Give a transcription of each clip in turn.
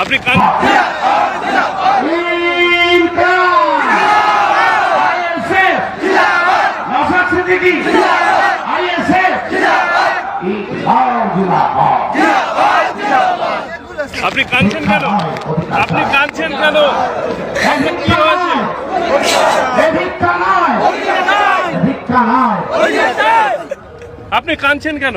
আপনি কান আপনি কাঁদছেন কেন? আপনি কাঁদছেন কেন? আপনি কাঁদছেন কেন?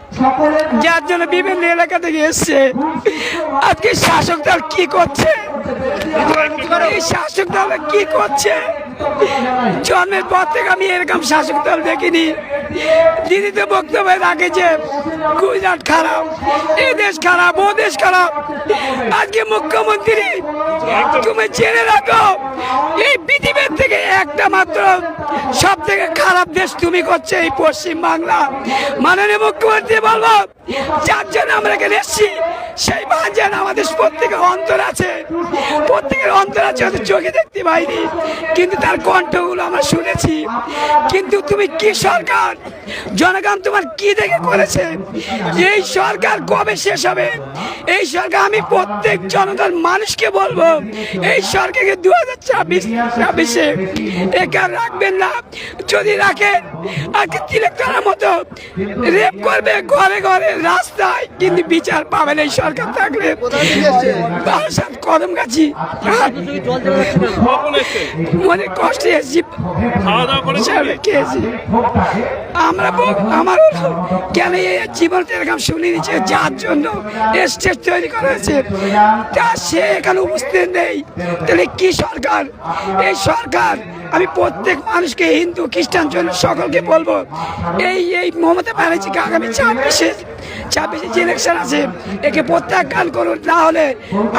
যার জন্য বিভিন্ন এলাকা থেকে এসছে। আজকে শাসক দল কি করছে? এই শাসক দল কি করছে? জন্মের পর থেকে আমি এরকম শাসক দল দেখিনি। দিদি তো বক্তব্য রাখে যে গুজরাট খারাপ এই দেশ খারাপ, ও দেশ খারাপ। আজকে মুখ্যমন্ত্রী, তুমি জেনে রাখো, এই পৃথিবীর থেকে একটা মাত্র সব থেকে খারাপ দেশ তুমি করছে এই পশ্চিম বাংলা মাননীয় মুখ্যমন্ত্রী বলব, যার জন্য আমরা এখানে এসেছি সেই বাজার আমাদের প্রত্যেকের অন্তর আছে। প্রত্যেকের অন্তর আছে হয়তো চোখে দেখতে পাইনি। কিন্তু তার কণ্ঠগুলো আমরা শুনেছি। কিন্তু তুমি কি সরকার? জনগণ তোমার কি দেখে করেছে? এই সরকার কবে শেষ হবে? এই সরকার আমি প্রত্যেক জনগণ মানুষকে বলব, এই সরকারকে দু হাজার ছাব্বিশ, ছাব্বিশে একা রাখবেন না। যদি রাখেন আজকে তিলেক মতো রেপ করবে ঘরে ঘরে রাস্তায়। কিন্তু বিচার পাবেন এই সরকার থাকলে। বারাসাত কদম গাছি। এসছেন অনেক কষ্টে এসেছি। খেয়েছি আমরা আমার কেন এই জীবন এরকম শুনে নিচ্ছে যার জন্য স্টেজ তৈরি করা হয়েছে। তা সে এখানে উপস্থিত নেই। তাহলে কি সরকার? এই সরকার আমি প্রত্যেক মানুষকে, হিন্দু, খ্রিস্টান জন্য সকলকে বলব, এই এই মমতা ব্যানার্জিকে আগামী ছাব্বিশে ছাব্বিশে যে ইলেকশন আছে, একে প্রত্যাখ্যান করুন, না হলে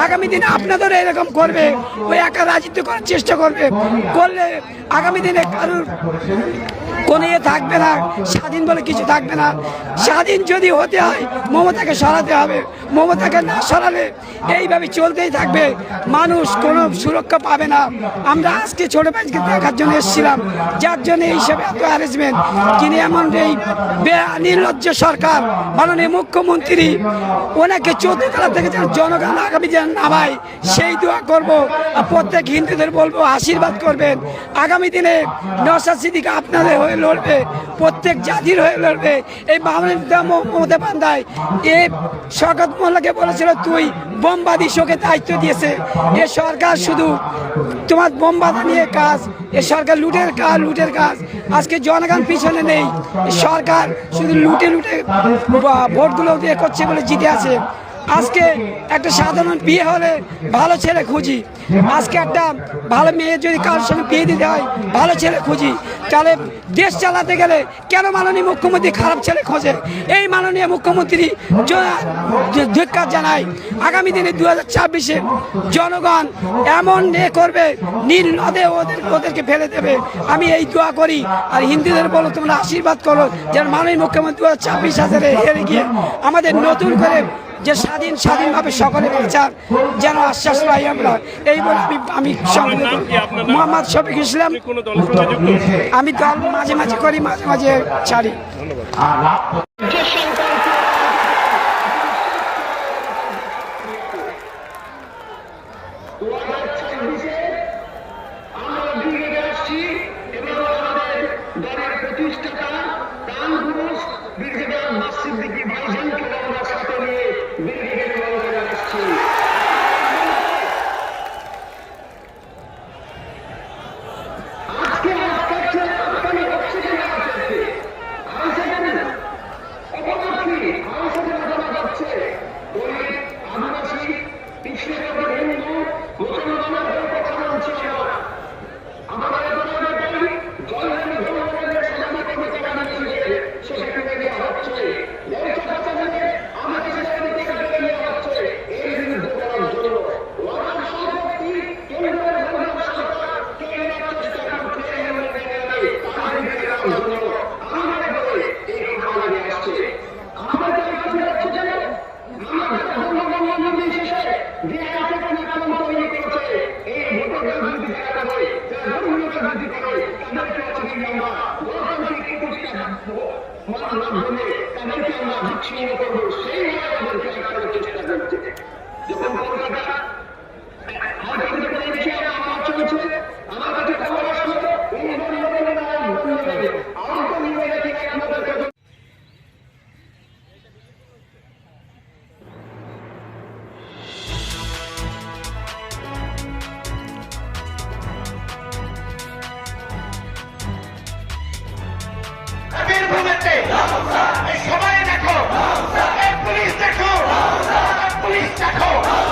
আগামী দিনে আপনাদেরও এরকম করবে ওই একা রাজিত্ব করার চেষ্টা করবে, করলে আগামী দিনে কারোর কোনো ইয়ে থাকবে না, স্বাধীন বলে কিছু থাকবে না। স্বাধীন যদি হতে হয়, মমতাকে সরাতে হবে। মমতাকে না সরালে এইভাবে চলতেই থাকবে। মানুষ কোনো সুরক্ষা পাবে না। আমরা আজকে ছোট ভাইকে দেখার জন্য এসেছিলাম। যার জন্য এই হিসাবে এত অ্যারেঞ্জমেন্ট যিনি এমন এই নির্লজ্জ সরকার, মাননীয় মুখ্যমন্ত্রী। ওনাকে তলা থেকে যেন জনগণ আগামী যেন নামায়, সেই দোয়া করব। প্রত্যেক হিন্দুদের বলব, আশীর্বাদ করবেন। আগামী দিনে নশা সিদ্দিকা আপনাদের হয়ে লড়বে, প্রত্যেক জাতির হয়ে লড়বে। এই মামলা মমতা বান্ধায় এ শকত মোল্লাকে বলেছিল, তুই বোমবাদী শোকে দায়িত্ব দিয়েছে। এ সরকার শুধু তোমার বোমবাদা নিয়ে কাজ, এ সরকার লুটের কাজ লুটের কাজ। আজকে জনগণ পিছনে নেই। সরকার শুধু লুটে লুটে ভোটগুলো করছে বলে জিতে আছে। আজকে একটা সাধারণ বিয়ে হলে ভালো ছেলে খুঁজি। আজকে একটা ভালো মেয়ে যদি কারোর সঙ্গে বিয়ে দিতে হয়, ভালো ছেলে খুঁজি। তাহলে দেশ চালাতে গেলে কেন মাননীয় মুখ্যমন্ত্রী খারাপ ছেলে খোঁজে? এই মাননীয় মুখ্যমন্ত্রী ধিক্কার জানায়, আগামী দিনে দু হাজার ছাব্বিশে জনগণ এমন এ করবে, নীল নদে ওদের ওদেরকে ফেলে দেবে। আমি এই দোয়া করি, আর হিন্দুদের বলো, তোমরা আশীর্বাদ করো, যেন মাননীয় মুখ্যমন্ত্রী দু হাজার ছাব্বিশ হাজারে হেরে গিয়ে আমাদের নতুন করে যে স্বাধীন স্বাধীনভাবে সকলে বিচার যেন আশ্বাস পাই আমরা। এই বলে আমি? মোহাম্মদ শফিক ইসলাম। আমি দল মাঝে মাঝে করি মাঝে মাঝে ছাড়ি। গণতান্ত্রিক প্রতিষ্ঠা মাধ্যমে তাদেরকে আমরা বিচ্ছিন্ন করবো সেই এই সবাই দেখো। পুলিশ দেখো। পুলিশ দেখো।